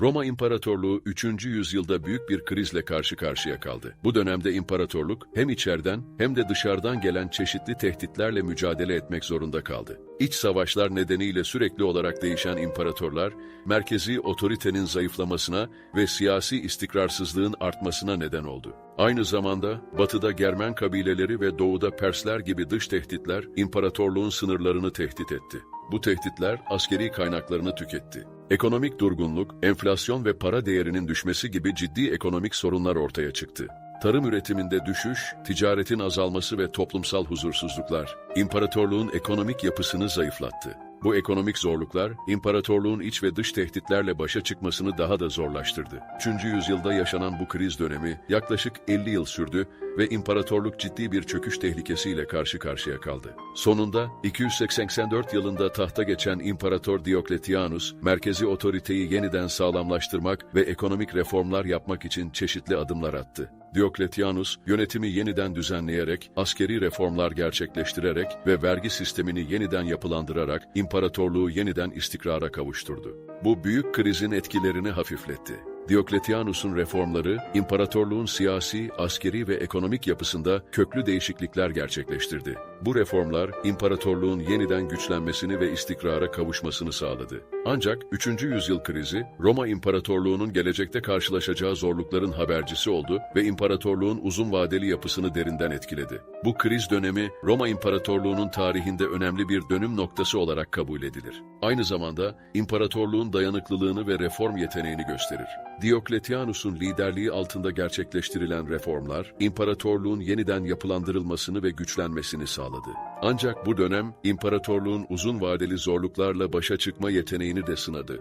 Roma İmparatorluğu 3. yüzyılda büyük bir krizle karşı karşıya kaldı. Bu dönemde imparatorluk hem içeriden hem de dışarıdan gelen çeşitli tehditlerle mücadele etmek zorunda kaldı. İç savaşlar nedeniyle sürekli olarak değişen imparatorlar, merkezi otoritenin zayıflamasına ve siyasi istikrarsızlığın artmasına neden oldu. Aynı zamanda batıda Germen kabileleri ve doğuda Persler gibi dış tehditler imparatorluğun sınırlarını tehdit etti. Bu tehditler askeri kaynaklarını tüketti. Ekonomik durgunluk, enflasyon ve para değerinin düşmesi gibi ciddi ekonomik sorunlar ortaya çıktı. Tarım üretiminde düşüş, ticaretin azalması ve toplumsal huzursuzluklar, imparatorluğun ekonomik yapısını zayıflattı. Bu ekonomik zorluklar, imparatorluğun iç ve dış tehditlerle başa çıkmasını daha da zorlaştırdı. 3. yüzyılda yaşanan bu kriz dönemi yaklaşık 50 yıl sürdü ve imparatorluk ciddi bir çöküş tehlikesiyle karşı karşıya kaldı. Sonunda 284 yılında tahta geçen İmparator Diokletianus, merkezi otoriteyi yeniden sağlamlaştırmak ve ekonomik reformlar yapmak için çeşitli adımlar attı. Diokletianus, yönetimi yeniden düzenleyerek, askeri reformlar gerçekleştirerek ve vergi sistemini yeniden yapılandırarak imparatorluğu yeniden istikrara kavuşturdu. Bu büyük krizin etkilerini hafifletti. Diokletianus'un reformları, imparatorluğun siyasi, askeri ve ekonomik yapısında köklü değişiklikler gerçekleştirdi. Bu reformlar, imparatorluğun yeniden güçlenmesini ve istikrara kavuşmasını sağladı. Ancak 3. yüzyıl krizi, Roma İmparatorluğu'nun gelecekte karşılaşacağı zorlukların habercisi oldu ve imparatorluğun uzun vadeli yapısını derinden etkiledi. Bu kriz dönemi, Roma İmparatorluğu'nun tarihinde önemli bir dönüm noktası olarak kabul edilir. Aynı zamanda, imparatorluğun dayanıklılığını ve reform yeteneğini gösterir. Diokletianus'un liderliği altında gerçekleştirilen reformlar, imparatorluğun yeniden yapılandırılmasını ve güçlenmesini sağladı. Ancak bu dönem, imparatorluğun uzun vadeli zorluklarla başa çıkma yeteneğini de sınadı.